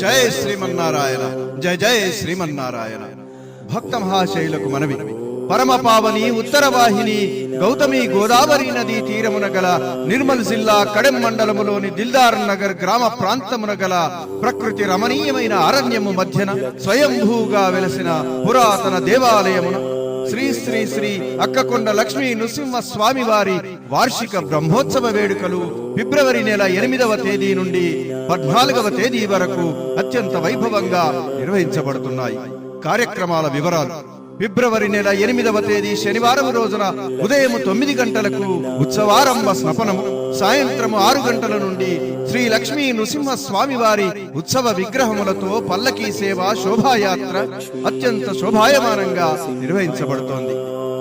జయ శ్రీమన్నారాయణ జయ జయ శ్రీమన్నారాయణ. భక్త మహాశైలకు మనవి. పరమ పావని ఉత్తర వాహిని గౌతమి గోదావరి నదీ తీరమున గల నిర్మల్ జిల్లా కడెం మండలములోని దిల్దార్ నగర్ గ్రామ ప్రాంతమున గల ప్రకృతి రమణీయమైన అరణ్యము మధ్యన స్వయంభూగా వెలసిన పురాతన దేవాలయమున శ్రీ శ్రీ శ్రీ అక్కకొండ లక్ష్మీ నృసింహ స్వామి వారి వార్షిక బ్రహ్మోత్సవ వేడుకలు ఫిబ్రవరి నెల ఎనిమిదవ తేదీ నుండి పద్నాలుగవ తేదీ వరకు అత్యంత వైభవంగా నిర్వహించబడుతున్నాయి. కార్యక్రమాల వివరాలు ఫిబ్రవరి నెల ఎనిమిదవ తేదీ శనివారం రోజున ఉదయం తొమ్మిది గంటలకు ఉత్సవారంభ స్నపనము సాయంత్రం ఆరు గంటల నుండి శ్రీ లక్ష్మీ నృసింహ స్వామి వారి ఉత్సవ విగ్రహములతో పల్లకీ సేవ శోభాయాత్ర అత్యంత శోభాయమానంగా నిర్వహించబడుతోంది.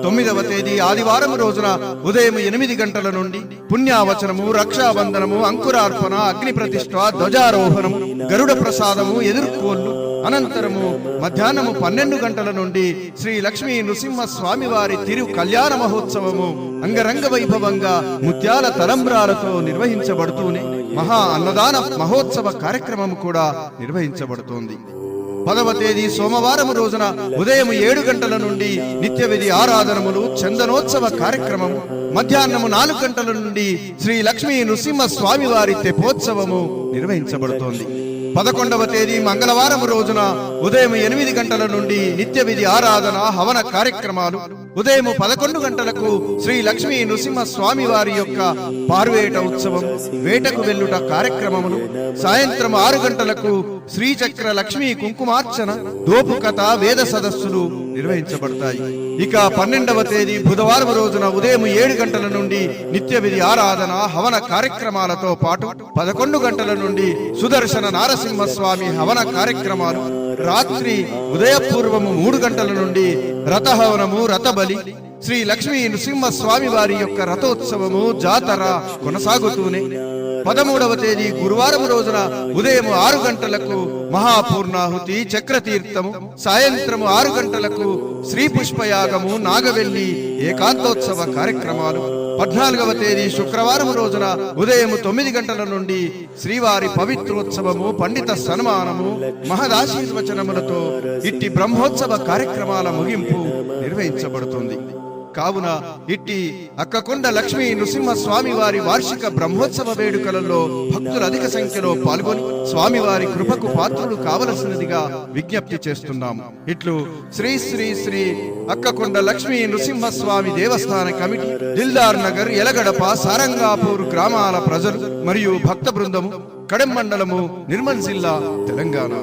తొమ్మిదవ తేదీ ఆదివారం రోజున ఉదయం ఎనిమిది గంటల నుండి పుణ్యావచనము రక్షాబంధనము అంకురార్పణ అగ్ని ప్రతిష్ఠ ధ్వజారోహణము గరుడ ప్రసాదము ఎదుర్కోళ్ళు అనంతరము మధ్యాహ్నము పన్నెండు గంటల నుండి శ్రీ లక్ష్మీ నృసింహ స్వామివారి తిరు కళ్యాణ మహోత్సవము అంగరంగ వైభవంగా ముత్యాల తలంబ్రాలతో నిర్వహించబడుతూనే మహా అన్నదాన మహోత్సవ కార్యక్రమం కూడా నిర్వహించబడుతోంది. పదవ తేదీ సోమవారం రోజున ఉదయం ఏడు గంటల నుండి నిత్య విధి ఆరాధనములు చందనోత్సవ కార్యక్రమం మధ్యాహ్నము నాలుగు గంటల నుండి శ్రీ లక్ష్మీ నృసింహ స్వామివారి తెపోత్సవము నిర్వహించబడుతోంది. పదకొండవ తేదీ మంగళవారం రోజున ఉదయం ఎనిమిది గంటల నుండి నిత్య విధి ఆరాధన హవన కార్యక్రమాలు. ఉదయం పదకొండు గంటలకు శ్రీ లక్ష్మీ నృసింహ స్వామి వారి యొక్క పార్వేట ఉత్సవం వేటకు వెల్లుట కార్యక్రమములు సాయంత్రం ఆరు గంటలకు శ్రీచక్ర లక్ష్మీ కుంకుమార్చన దోపు కథ వేద సదస్సులు నిర్వహించబడతాయి. ఇక పన్నెండవ తేదీ బుధవారం రోజున ఉదయం ఏడు గంటల నుండి నిత్య విధి ఆరాధన హవన కార్యక్రమాలతో పాటు పదకొండు గంటల నుండి సుదర్శన నారసింహ స్వామి హవన కార్యక్రమాలు రాత్రి ఉదయపూర్వము మూడు గంటల నుండి రథహవనము రథబలి శ్రీ లక్ష్మీ నృసింహ స్వామి వారి యొక్క రథోత్సవము జాతర కొనసాగుతూనే. పదమూడవ తేదీ గురువారం రోజున ఉదయం ఆరు గంటలకు మహాపూర్ణాహుతి చక్రతీర్థము సాయంత్రము ఆరు గంటలకు శ్రీ పుష్పయాగము నాగవెల్లి ఏకాంతోత్సవ కార్యక్రమాలు. పద్నాలుగవ తేదీ శుక్రవారం రోజున ఉదయం తొమ్మిది గంటల నుండి శ్రీవారి పవిత్రోత్సవము పండిత సన్మానము మహదాశీర్వచనములతో ఇట్టి బ్రహ్మోత్సవ కార్యక్రమాల ముగింపు నిర్వహించబడుతుంది. కావున ఇట్టి అక్కకొండ లక్ష్మీ నృసింహ స్వామి వారి వార్షిక బ్రహ్మోత్సవ వేడుకలలో భక్తులు అధిక సంఖ్యలో పాల్గొని స్వామివారి కృపకు పాత్రులు కావలసినదిగా విజ్ఞప్తి చేస్తున్నాము. ఇట్లు శ్రీ శ్రీ శ్రీ అక్కకొండ లక్ష్మీ నృసింహ స్వామి దేవస్థాన కమిటీ దిల్దార్ నగర్ ఎలగడప సారంగాపూర్ గ్రామాల ప్రజలు మరియు భక్త బృందము కడెం మండలము నిర్మల్ జిల్లా తెలంగాణ.